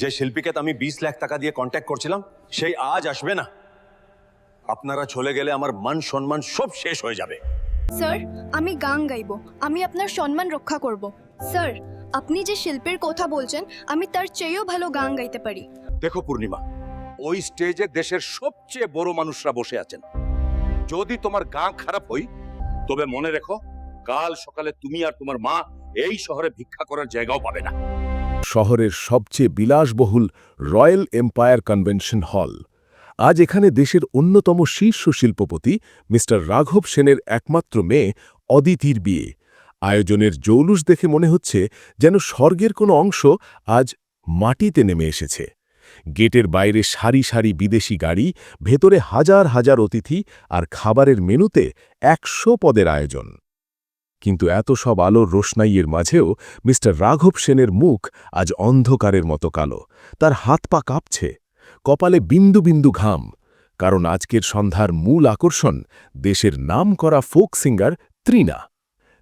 যে শিল্পীকে আমি বিশ লাখ টাকা দিয়ে কন্ট্যাক্ট করছিলাম সেই আজ আসবে না। আপনারা চলে গেলে আমার মান সম্মান সব শেষ হয়ে যাবে। স্যার আমি গান গাইব আমি আপনার সম্মান রক্ষা করব। স্যার আপনি যে শিল্পের কথা বলছেন আমি তার চেয়েও ভালো গান গাইতে পারি। দেখো পূর্ণিমা ওই স্টেজে দেশের সবচেয়ে বড় মানুষরা বসে আছেন। যদি তোমার গান খারাপ হই তবে মনে রেখো কাল সকালে তুমি আর তোমার মা এই শহরে ভিক্ষা করার জায়গাও পাবে না। শহরের সবচেয়ে বিলাসবহুল রয়্যাল এম্পায়ার কনভেনশন হল। আজ এখানে দেশের অন্যতম শীর্ষ শিল্পপতি মিস্টার রাঘব সেনের একমাত্র মেয়ে অদিতির বিয়ে। আয়োজনের জৌলুস দেখে মনে হচ্ছে যেন স্বর্গের কোনো অংশ আজ মাটিতে নেমে এসেছে। গেটের বাইরে সারি সারি বিদেশি গাড়ি, ভেতরে হাজার হাজার অতিথি আর খাবারের মেনুতে একশো পদের আয়োজন। কিন্তু এত সব আলোর রোশনাইয়ের মাঝেও মিস্টার রাঘব সেনের মুখ আজ অন্ধকারের মতো কালো। তার হাত পা কাঁপছে, কপালে বিন্দু বিন্দু ঘাম, কারণ আজকের সন্ধ্যার মূল আকর্ষণ দেশের নামকরা ফোক সিঙ্গার ত্রিনা।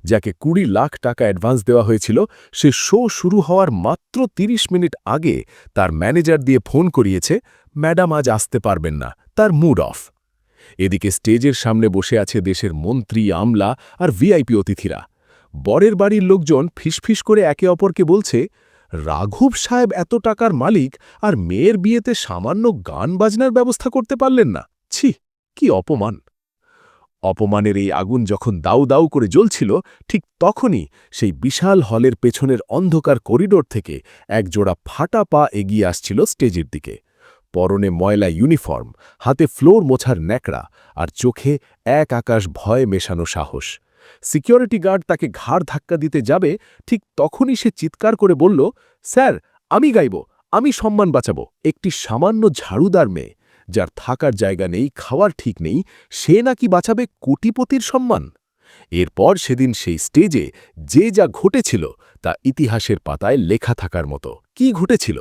যাকে কুড়ি লাখ টাকা অ্যাডভান্স দেওয়া হয়েছিল, সে শো শুরু হওয়ার মাত্র ৩০ মিনিট আগে তার ম্যানেজার দিয়ে ফোন করিয়েছে, ম্যাডাম, আজ আসতে পারবেন না। তার মুড অফ। এদিকে স্টেজের সামনে বসে আছে দেশের মন্ত্রী, আমলা আর ভিআইপি অতিথিরা। বরের বাড়ির লোকজন ফিসফিস করে একে অপরকে বলছে, রাঘব সাহেব এত টাকার মালিক আর মেয়ের বিয়েতে সামান্য গান বাজনার ব্যবস্থা করতে পারলেন না। ছি, কি অপমান! অপমানের এই আগুন যখন দাউ দাউ করে জ্বলছিল, ঠিক তখনই সেই বিশাল হলের পেছনের অন্ধকার করিডোর থেকে একজোড়া ফাটা পা এগিয়ে আসছিল স্টেজের দিকে। পরনে ময়লা ইউনিফর্ম, হাতে ফ্লোর মোছার ন্যাকড়া আর চোখে এক আকাশ ভয় মেশানো সাহস। সিকিউরিটি গার্ড তাকে ঘাড় ধাক্কা দিতে যাবে, ঠিক তখনই সে চিৎকার করে বলল, স্যার, আমি গাইব, আমি সম্মান বাঁচাবো। একটি সামান্য ঝাড়ুদার মেয়ে, যার থাকার জায়গা নেই, খাওয়ার ঠিক নেই, সে নাকি বাঁচাবে কোটিপতির সম্মান? এরপর সেদিন সেই স্টেজে যে যা ঘটেছিল তা ইতিহাসের পাতায় লেখা থাকার মতো। কি ঘটেছিল?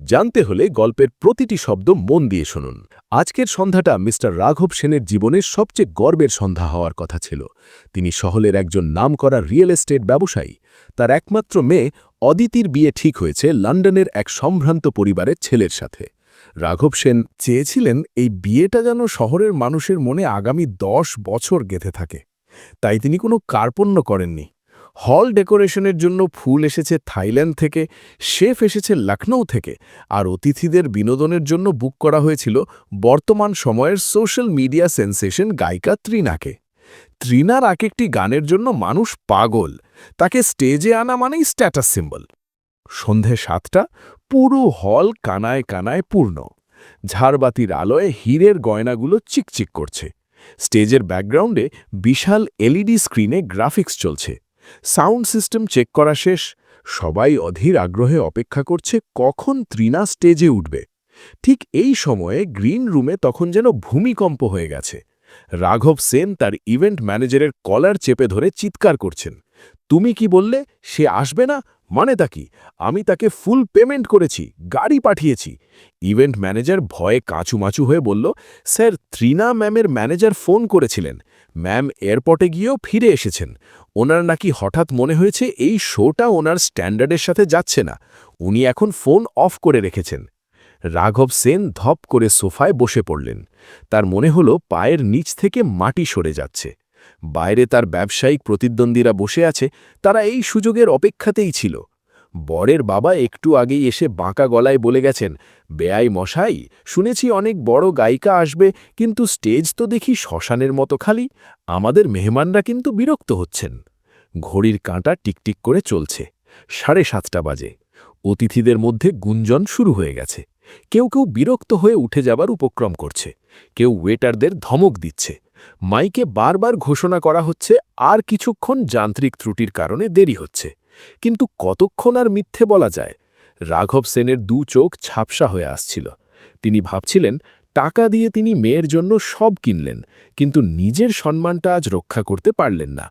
জানতে হলে গল্পের প্রতিটি শব্দ মন দিয়ে শুনুন। আজকের সন্ধ্যাটা মিস্টার রাঘব সেনের জীবনের সবচেয়ে গর্বের সন্ধ্যা হওয়ার কথা ছিল। তিনি শহরের একজন নামকরা রিয়েল এস্টেট ব্যবসায়ী। তার একমাত্র মেয়ে অদিতির বিয়ে ঠিক হয়েছে লন্ডনের এক সম্ভ্রান্ত পরিবারের ছেলের সাথে। রাঘব সেন চেয়েছিলেন এই বিয়েটা যেন শহরের মানুষের মনে আগামী দশ বছর গেঁথে থাকে। তাই তিনি কোনো কার্পণ্য করেননি। হল ডেকোরেশনের জন্য ফুল এসেছে থাইল্যান্ড থেকে, শেফ এসেছে লখনৌ থেকে, আর অতিথিদের বিনোদনের জন্য বুক করা হয়েছিল বর্তমান সময়ের সোশ্যাল মিডিয়া সেন্সেশন গায়িকা ত্রিনাকে। ত্রিনার এক একটি গানের জন্য মানুষ পাগল, তাকে স্টেজে আনা মানেই স্ট্যাটাস সিম্বল। সন্ধে সাতটা, পুরো হল কানায় কানায় পূর্ণ। ঝাড়বাতির আলোয় হীরের গয়নাগুলো চিকচিক করছে। স্টেজের ব্যাকগ্রাউন্ডে বিশাল এলইডি স্ক্রিনে গ্রাফিক্স চলছে। সাউন্ড সিস্টেম চেক করা শেষ। সবাই অধীর আগ্রহে অপেক্ষা করছে কখন ত্রিনা স্টেজে উঠবে। ঠিক এই সময়ে গ্রিন রুমে তখন যেন ভূমিকম্প হয়ে গেছে। রাঘব সেন তার ইভেন্ট ম্যানেজারের কলার চেপে ধরে চিৎকার করছেন। তুমি কি বললে? সে আসবে না? মানে তা কি? আমি তাকে ফুল পেমেন্ট করেছি, গাড়ি পাঠিয়েছি। ইভেন্ট ম্যানেজার ভয়ে কাঁচুমাচু হয়ে বলল, স্যার, ত্রিনা ম্যামের ম্যানেজার ফোন করেছিলেন। ম্যাম এয়ারপোর্টে গিয়েও ফিরে এসেছেন। ওনার নাকি হঠাৎ মনে হয়েছে এই শোটা ওনার স্ট্যান্ডার্ডের সাথে যাচ্ছে না। উনি এখন ফোন অফ করে রেখেছেন। রাঘব সেন ধপ করে সোফায় বসে পড়লেন। তার মনে হল পায়ের নিচ থেকে মাটি সরে যাচ্ছে। বাইরে তার ব্যবসায়িক প্রতিদ্বন্দ্বীরা বসে আছে, তারা এই সুযোগের অপেক্ষাতেই ছিল। বরের বাবা একটু আগেই এসে বাঁকা গলায় বলে গেছেন, বেয়াই মশাই, শুনেছি অনেক বড় গায়িকা আসবে, কিন্তু স্টেজ তো দেখি শ্মশানের মতো খালি, আমাদের মেহমানরা কিন্তু বিরক্ত হচ্ছেন। ঘড়ির কাঁটা টিকটিক করে চলছে, সাড়ে সাতটা বাজে, অতিথিদের মধ্যে গুঞ্জন শুরু হয়ে গেছে, কেউ কেউ বিরক্ত হয়ে উঠে যাবার উপক্রম করছে, কেউ ওয়েটারদের ধমক দিচ্ছে, মাইকে বারবার ঘোষণা করা হচ্ছে আর কিছুক্ষণ যান্ত্রিক ত্রুটির কারণে দেরি হচ্ছে। কিন্তু কতক্ষণ আর মিথ্যে বলা যায়? রাঘব সেনের দু চোখ ছাপসা হয়ে আসছিল। তিনি ভাবছিলেন, টাকা দিয়ে তিনি মেয়ের জন্য সব কিনলেন, কিন্তু নিজের সম্মানটা আজ রক্ষা করতে পারলেন না।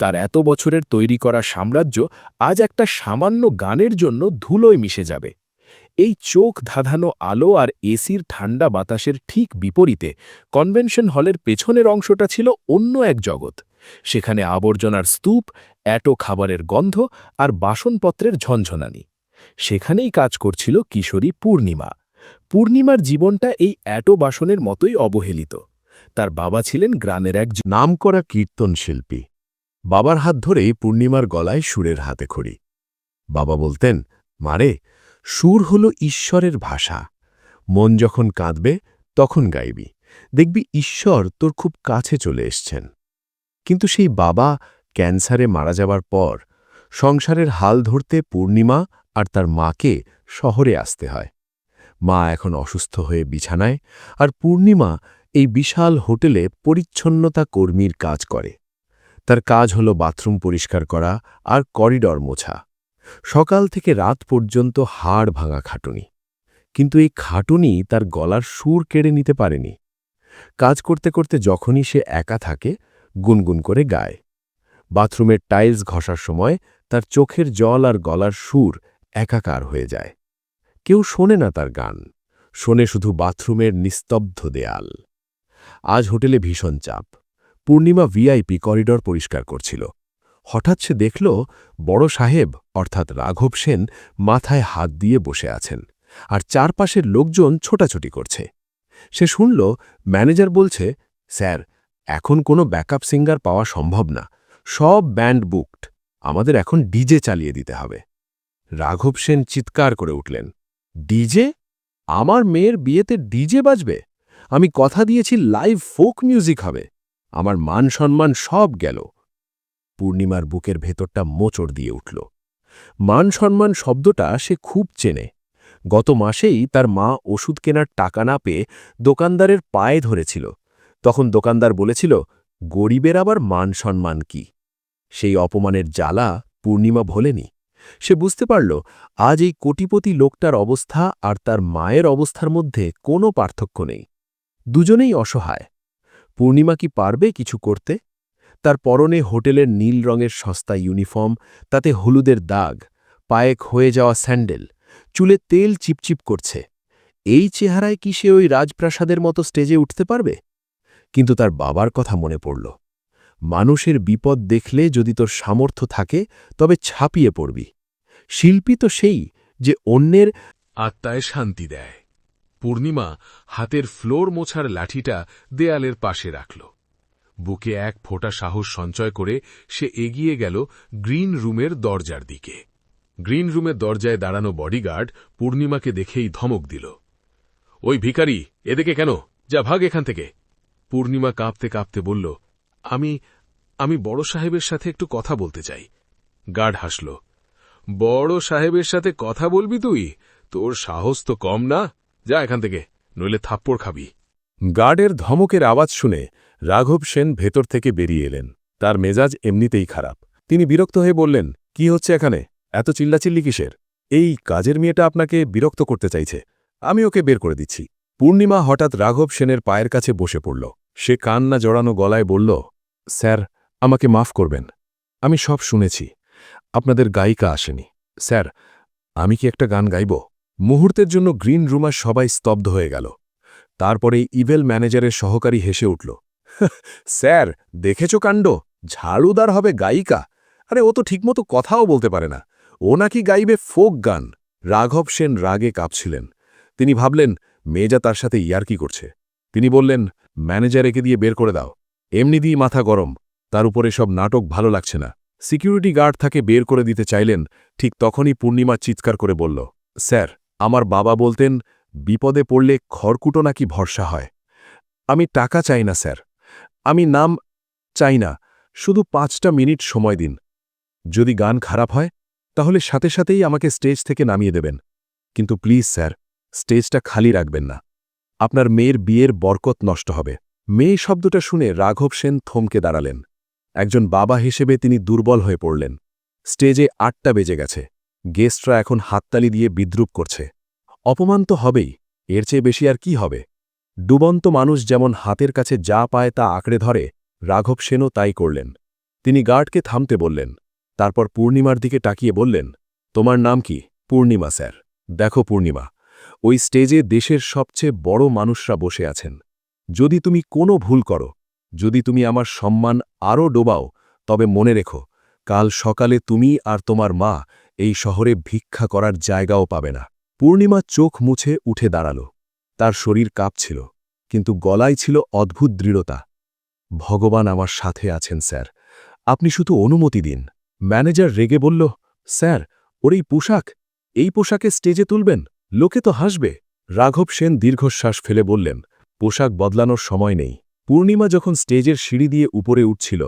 তার এত বছরের তৈরি করা সাম্রাজ্য আজ একটা সামান্য গানের জন্য ধুলোয় মিশে যাবে। এই চোখ ধাঁধানো আলো আর এসির ঠান্ডা বাতাসের ঠিক বিপরীতে কনভেনশন হলের পেছনের অংশটা ছিল অন্য এক জগৎ। সেখানে আবর্জনার স্তূপ অ্যাটো খাবারের গন্ধ আর বাসনপত্রের ঝনঝনানি। সেখানেই কাজ করছিল কিশোরী পূর্ণিমা। পূর্ণিমার জীবনটা এই অ্যাটো বাসনের মতোই অবহেলিত। তার বাবা ছিলেন গ্রামের এক নামকরা কীর্তন শিল্পী। বাবার হাত ধরেই পূর্ণিমার গলায় সুরের হাতে খড়ি। বাবা বলতেন মারে সুর হল ঈশ্বরের ভাষা। মন যখন কাঁদবে, তখন গাইবি। দেখবি ঈশ্বর তোর খুব কাছে চলে এসছেন। কিন্তু সেই বাবা ক্যান্সারে মারা যাবার পর সংসারের হাল ধরতে পূর্ণিমা আর তার মাকে শহরে আসতে হয়। মা এখন অসুস্থ হয়ে বিছানায় আর পূর্ণিমা এই বিশাল হোটেলে পরিচ্ছন্নতা কর্মীর কাজ করে। তার কাজ হল বাথরুম পরিষ্কার করা আর করিডর মোছা। সকাল থেকে রাত পর্যন্ত হাড় ভাঙা খাটুনি। কিন্তু এই খাটুনি তার গলার সুর কেড়ে নিতে পারেনি। কাজ করতে করতে যখনই সে একা থাকে গুনগুন করে গায়। বাথরুমের টাইলস ঘষার সময় তার চোখের জল আর গলার সুর একাকার হয়ে যায়। কেউ শোনে না তার গান, শোনে শুধু বাথরুমের নিস্তব্ধ দেয়াল। আজ হোটেলে ভীষণ চাপ। পূর্ণিমা ভিআইপি করিডর পরিষ্কার করছিল। হঠাৎ সে দেখল বড় সাহেব, অর্থাৎ রাঘব সেন, মাথায় হাত দিয়ে বসে আছেন আর চারপাশের লোকজন ছোটাছুটি করছে। সে শুনল ম্যানেজার বলছে, স্যার এখন কোনো ব্যাকআপ সিঙ্গার পাওয়া সম্ভব না। সব ব্যান্ড বুকড। আমাদের এখন ডিজে চালিয়ে দিতে হবে। রাঘব সেন চিৎকার করে উঠলেন, ডিজে? আমার মেয়ের বিয়েতে ডিজে বাজবে? আমি কথা দিয়েছি লাইভ ফোক মিউজিক হবে। আমার মান সম্মান সব গেল। পূর্ণিমার বুকের ভেতরটা মোচড় দিয়ে উঠল। মান সম্মান শব্দটা সে খুব চেনে। গত মাসেই তার মা ওষুধ কেনার টাকা না পেয়ে দোকানদারের পায়ে ধরেছিল। তখন দোকানদার বলেছিল, গরিবের আবার মান সম্মান কি? সেই অপমানের জ্বালা পূর্ণিমা ভোলেনি সে বুঝতে পারল, আজ এই কোটিপতি লোকটার অবস্থা আর তার মায়ের অবস্থার মধ্যে কোনো পার্থক্য নেই। দুজনেই অসহায়। পূর্ণিমা কি পারবে কিছু করতে? তার পরনে হোটেলের নীল রঙের সস্তা ইউনিফর্ম, তাতে হলুদের দাগ পায়ে হয়ে যাওয়া স্যান্ডেল, চুলে তেল চিপচিপ করছে। এই চেহারায় কি সে ওই রাজপ্রাসাদের মতো স্টেজে উঠতে পারবে? কিন্তু তার বাবার কথা মনে পড়ল। মানুষের বিপদ দেখলে যদি তোর সামর্থ্য থাকে, তবে ছাপিয়ে পড়বি। শিল্পী তো সেই যে অন্যের আত্মায় শান্তি দেয়। পূর্ণিমা হাতের ফ্লোর মোছার লাঠিটা দেয়ালের পাশে রাখল। বুকে এক ফোঁটা সাহস সঞ্চয় করে সে এগিয়ে গেল গ্রিন রুমের দরজার দিকে। গ্রিন রুমের দরজায় দাঁড়ানো বডিগার্ড পূর্ণিমাকে দেখেই ধমক দিল। ওই ভিখারি, এদিকে কেন? যা, ভাগ এখান থেকে। পূর্ণিমা কাঁপতে কাঁপতে বলল, আমি আমি বড় সাহেবের সাথে একটু কথা বলতে চাই। গার্ড হাসল, বড় সাহেবের সাথে কথা বলবি তুই? তোর সাহস তো কম না? যা এখান থেকে, নইলে থাপ্পড় খাবি। গার্ডের ধমকের আওয়াজ শুনে রাঘব সেন ভেতর থেকে বেরিয়ে এলেন। তার মেজাজ এমনিতেই খারাপ। তিনি বিরক্ত হয়ে বললেন, কি হচ্ছে এখানে? এত চিল্লাচিল্লি কিসের? এই কাজের মেয়েটা আপনাকে বিরক্ত করতে চাইছে। আমি ওকে বের করে দিচ্ছি। পূর্ণিমা হঠাৎ রাঘব সেনের পায়ের কাছে বসে পড়ল। সে কান্না জড়ানো গলায় বলল, স্যার, আমাকে মাফ করবেন। আমি সব শুনেছি। আপনাদের গায়িকা আসেনি। স্যার, আমি কি একটা গান গাইব? মুহূর্তের জন্য গ্রিন রুমার সবাই স্তব্ধ হয়ে গেল। তারপরে ইভেল ম্যানেজারের সহকারী হেসে উঠল স্যার, দেখেছ কাণ্ড? ঝাড়ুদার হবে গায়িকা। আরে, ও তো ঠিকমতো কথাও বলতে পারে না। ও নাকি গাইবে ফোক গান। রাঘব সেন রাগে কাঁপছিলেন। তিনি ভাবলেন, মেজা তার সাথে ইয়ার্কি করছে। তিনি বললেন ম্যানেজার একে দিয়ে বের করে দাও। এমনি দিয়েই মাথা গরম। তার উপরে সব নাটক ভালো লাগছে না। সিকিউরিটি গার্ড তাকে বের করে দিতে চাইলেন, ঠিক তখনই পূর্ণিমা চিৎকার করে বলল, স্যার, আমার বাবা বলতেন, বিপদে পড়লে খড়কুটো নাকি ভরসা হয়। আমি টাকা চাই না, স্যার। আমি নাম চাই না। শুধু পাঁচটা মিনিট সময় দিন। যদি গান খারাপ হয়, তাহলে সাথে সাথেই আমাকে স্টেজ থেকে নামিয়ে দেবেন। কিন্তু প্লিজ, স্যার, স্টেজটা খালি রাখবেন না। আপনার মেয়ের বিয়ের বরকত নষ্ট হবে। মেয়ে শব্দটা শুনে রাঘব সেন থমকে দাঁড়ালেন। একজন বাবা হিসেবে তিনি দুর্বল হয়ে পড়লেন। স্টেজে আটটা বেজে গেছে। গেস্টরা এখন হাততালি দিয়ে বিদ্রুপ করছে। অপমান তো হবেই, এর চেয়ে বেশি আর কি হবে? ডুবন্ত মানুষ যেমন হাতের কাছে যা পায় তা আঁকড়ে ধরে, রাঘব সেনও তাই করলেন। তিনি গার্ডকে থামতে বললেন। তারপর পূর্ণিমার দিকে তাকিয়ে বললেন, তোমার নাম কি? পূর্ণিমা, স্যার। দেখো পূর্ণিমা। ওই স্টেজে দেশের সবচেয়ে বড় মানুষরা বসে আছেন। যদি তুমি কোনো ভুল করো, যদি তুমি আমার সম্মান আরও ডোবাও, তবে মনে রেখো, কাল সকালে তুমি আর তোমার মা এই শহরে ভিক্ষা করার জায়গাও পাবে না। পূর্ণিমা চোখ মুছে উঠে দাঁড়াল। তার শরীর কাঁপছিল, কিন্তু গলায় ছিল অদ্ভুত দৃঢ়তা। ভগবান আমার সাথে আছেন, স্যার। আপনি শুধু অনুমতি দিন। ম্যানেজার রেগে বলল, স্যার, ওর এই পোশাক? এই পোশাকে স্টেজে তুলবেন? লোকে তো হাসবে। রাঘব সেন দীর্ঘশ্বাস ফেলে বললেন, পোশাক বদলানোর সময় নেই। পূর্ণিমা যখন স্টেজের সিঁড়ি দিয়ে উপরে উঠছিল,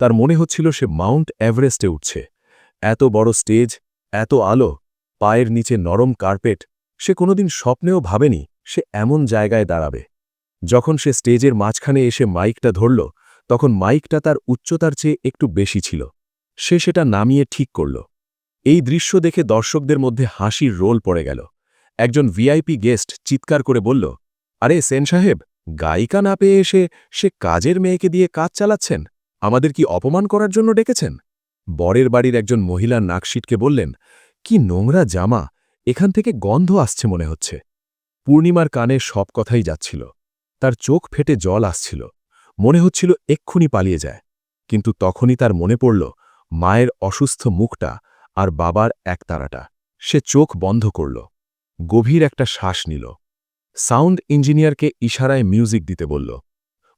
তার মনে হচ্ছিল সে মাউন্ট এভারেস্টে উঠছে। এত বড় স্টেজ, এত আলো, পায়ের নিচে নরম কার্পেট, সে কোনোদিন স্বপ্নেও ভাবেনি সে এমন জায়গায় দাঁড়াবে। যখন সে স্টেজের মাঝখানে এসে মাইকটা ধরল, তখন মাইকটা তার উচ্চতার চেয়ে একটু বেশি ছিল। সে সেটা নামিয়ে ঠিক করল। এই দৃশ্য দেখে দর্শকদের মধ্যে হাসির রোল পড়ে গেল। একজন ভিআইপি গেস্ট চিৎকার করে বলল, আরে সেন সাহেব, গায়িকা না পেয়ে এসে সে কাজের মেয়েকে দিয়ে কাজ চালাচ্ছেন? আমাদের কি অপমান করার জন্য ডেকেছেন? বরের বাড়ির একজন মহিলা নাকশিটকে বললেন, কি নোংরা জামা, এখান থেকে গন্ধ আসছে মনে হচ্ছে। পূর্ণিমার কানে সব কথাই যাচ্ছিল। তার চোখ ফেটে জল আসছিল। মনে হচ্ছিল এক্ষুনি পালিয়ে যায়। কিন্তু তখনই তার মনে পড়ল, মায়ের অসুস্থ মুখটা আর বাবার একতারাটা। সে চোখ বন্ধ করল। গভীর একটা শ্বাস নিল। সাউন্ড ইঞ্জিনিয়ারকে ইশারায় মিউজিক দিতে বলল।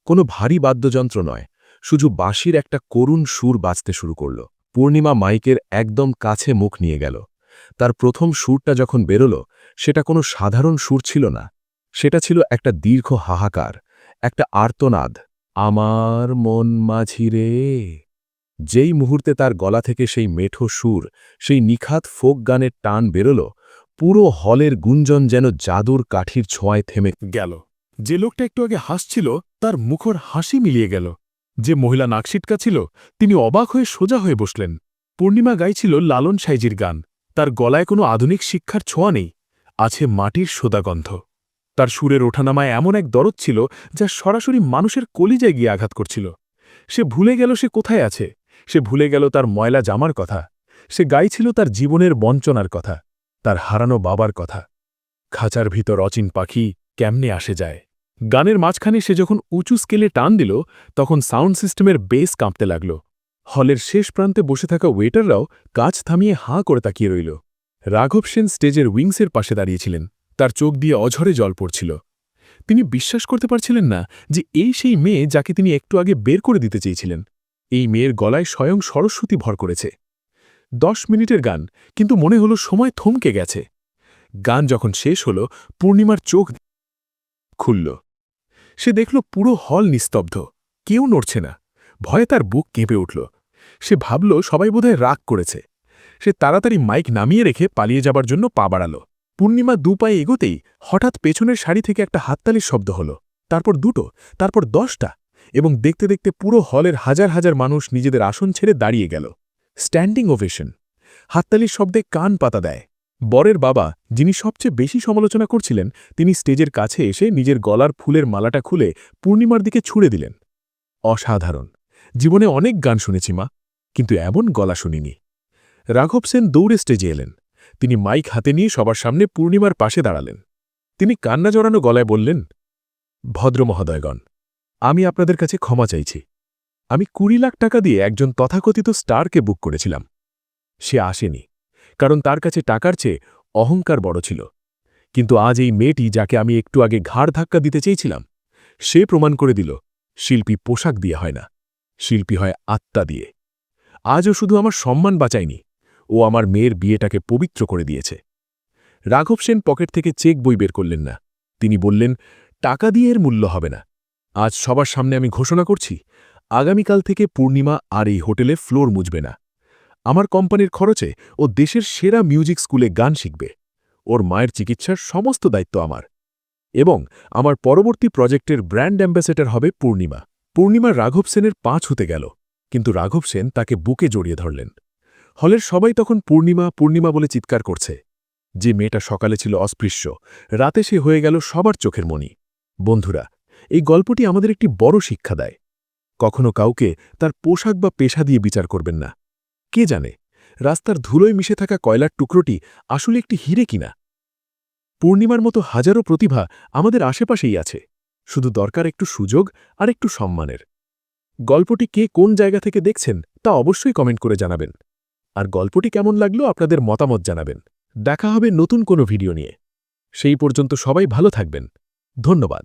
কোনো ভারী বাদ্যযন্ত্র নয়, শুধু বাঁশির একটা করুণ সুর বাজতে শুরু করল। পূর্ণিমা মাইকের একদম কাছে মুখ নিয়ে গেল। তার প্রথম সুরটা যখন বেরোল, সেটা কোনো সাধারণ সুর ছিল না। সেটা ছিল একটা দীর্ঘ হাহাকার, একটা আর্তনাদ। আমার মন মাঝিরে যেই মুহূর্তে তার গলা থেকে সেই মেঠো সুর, সেই নিখাত ফোক গানের টান বেরোল পুরো হলের গুঞ্জন যেন জাদুর কাঠির ছোঁয়ায় থেমে গেল। যে লোকটা একটু আগে হাসছিল, তার মুখর হাসি মিলিয়ে গেল। যে মহিলা নাকশিটকা ছিল, তিনি অবাক হয়ে সোজা হয়ে বসলেন। পূর্ণিমা গাইছিল লালন সাইজির গান। তার গলায় কোনো আধুনিক শিক্ষার ছোঁয়া নেই। আছে মাটির সোদাগন্ধ। তার সুরের ওঠানামায় এমন এক দরদ ছিল, যা সরাসরি মানুষের কলিজায় গিয়ে আঘাত করছিল। সে ভুলে গেল সে কোথায় আছে। সে ভুলে গেল তার ময়লা জামার কথা। সে গাইছিল তার জীবনের বঞ্চনার কথা। তার হারানো বাবার কথা। খাঁচার ভিতর অচিন পাখি কেমনে আসে যায়। গানের মাঝখানে সে যখন উঁচু স্কেলে টান দিল, তখন সাউন্ড সিস্টেমের বেস কাঁপতে লাগল। হলের শেষ প্রান্তে বসে থাকা ওয়েটাররাও কাজ থামিয়ে হাঁ করে তাকিয়ে রইল। রাঘব সেন স্টেজের উইংসের পাশে দাঁড়িয়েছিলেন। তার চোখ দিয়ে অঝরে জল পড়ছিল। তিনি বিশ্বাস করতে পারছিলেন না যে এই সেই মেয়ে যাকে তিনি একটু আগে বের করে দিতে চেয়েছিলেন। এই মেয়ের গলায় স্বয়ং সরস্বতী ভর করেছে। দশ মিনিটের গান, কিন্তু মনে হলো সময় থমকে গেছে। গান যখন শেষ হল, পূর্ণিমার চোখ খুলল। সে দেখল পুরো হল নিস্তব্ধ, কেউ নড়ছে না। ভয়ে তার বুক কেঁপে উঠল। সে ভাবল সবাই বোধহয় রাগ করেছে। সে তাড়াতাড়ি মাইক নামিয়ে রেখে পালিয়ে যাবার জন্য পা বাড়াল। পূর্ণিমা দু পায়ে এগোতেই হঠাৎ পেছনের শাড়ি থেকে একটা হাততালির শব্দ হল। তারপর দুটো, তারপর দশটা, এবং দেখতে দেখতে পুরো হলের হাজার হাজার মানুষ নিজেদের আসন ছেড়ে দাঁড়িয়ে গেল। Standing ovation. হাততালির শব্দে কান পাতা দেয়। বরের বাবা, যিনি সবচেয়ে বেশি সমালোচনা করছিলেন, তিনি স্টেজের কাছে এসে নিজের গলার ফুলের মালাটা খুলে পূর্ণিমার দিকে ছুড়ে দিলেন। অসাধারণ। জীবনে অনেক গান শুনেছি, মা, কিন্তু এমন গলা শুনিনি। রাঘব সেন দৌড়ে স্টেজে এলেন। তিনি মাইক হাতে নিয়ে সবার সামনে পূর্ণিমার পাশে দাঁড়ালেন। তিনি কান্না জড়ানো গলায় বললেন, ভদ্র মহোদয়গণ, আমি আপনাদের কাছে ক্ষমা চাইছি। আমি কুড়ি লাখ টাকা দিয়ে একজন তথাকথিত স্টারকে বুক করেছিলাম। সে আসেনি, কারণ তার কাছে টাকার চেয়ে অহংকার বড় ছিল। কিন্তু আজ এই মেয়েটি যাকে আমি একটু আগে ঘাড় ধাক্কা দিতে চেয়েছিলাম, সে প্রমাণ করে দিল, শিল্পী পোশাক দিয়ে হয় না, শিল্পী হয় আত্মা দিয়ে। আজও শুধু আমার সম্মান বাঁচায়নি, ও আমার মেয়ের বিয়েটাকে পবিত্র করে দিয়েছে। রাঘব সেন পকেট থেকে চেক বই বের করলেন না। তিনি বললেন, টাকা দিয়ে এর মূল্য হবে না। আজ সবার সামনে আমি ঘোষণা করছি আগামীকাল থেকে পূর্ণিমা আর এই হোটেলে ফ্লোর মুজবে না। আমার কোম্পানির খরচে ও দেশের সেরা মিউজিক স্কুলে গান শিখবে। ওর মায়ের চিকিৎসার সমস্ত দায়িত্ব আমার। এবং আমার পরবর্তী প্রজেক্টের ব্র্যান্ড অ্যাম্বাসেডর হবে পূর্ণিমা। পূর্ণিমা রাঘব সেনের পাঁচ হতে গেল, কিন্তু রাঘব সেন তাকে বুকে জড়িয়ে ধরলেন। হলের সবাই তখন পূর্ণিমা পূর্ণিমা বলে চিৎকার করছে। যে মেয়েটা সকালে ছিল অস্পৃশ্য, রাতে সে হয়ে গেল সবার চোখের মণি বন্ধুরা, এই গল্পটি আমাদের একটি বড় শিক্ষা দেয়। কখনো কাউকে তার পোশাক বা পেশা দিয়ে বিচার করবেন না। কে জানে, রাস্তার ধুলোয় মিশে থাকা কয়লার টুকরোটি আসলে একটি হিরে কিনা? পূর্ণিমার মতো হাজারো প্রতিভা আমাদের আশেপাশেই আছে, শুধু দরকার একটু সুযোগ আর একটু সম্মানের। গল্পটি কে কোন জায়গা থেকে দেখছেন তা অবশ্যই কমেন্ট করে জানাবেন। আর গল্পটি কেমন লাগল আপনাদের মতামত জানাবেন। দেখা হবে নতুন কোনো ভিডিও নিয়ে। সেই পর্যন্ত সবাই ভালো থাকবেন। ধন্যবাদ।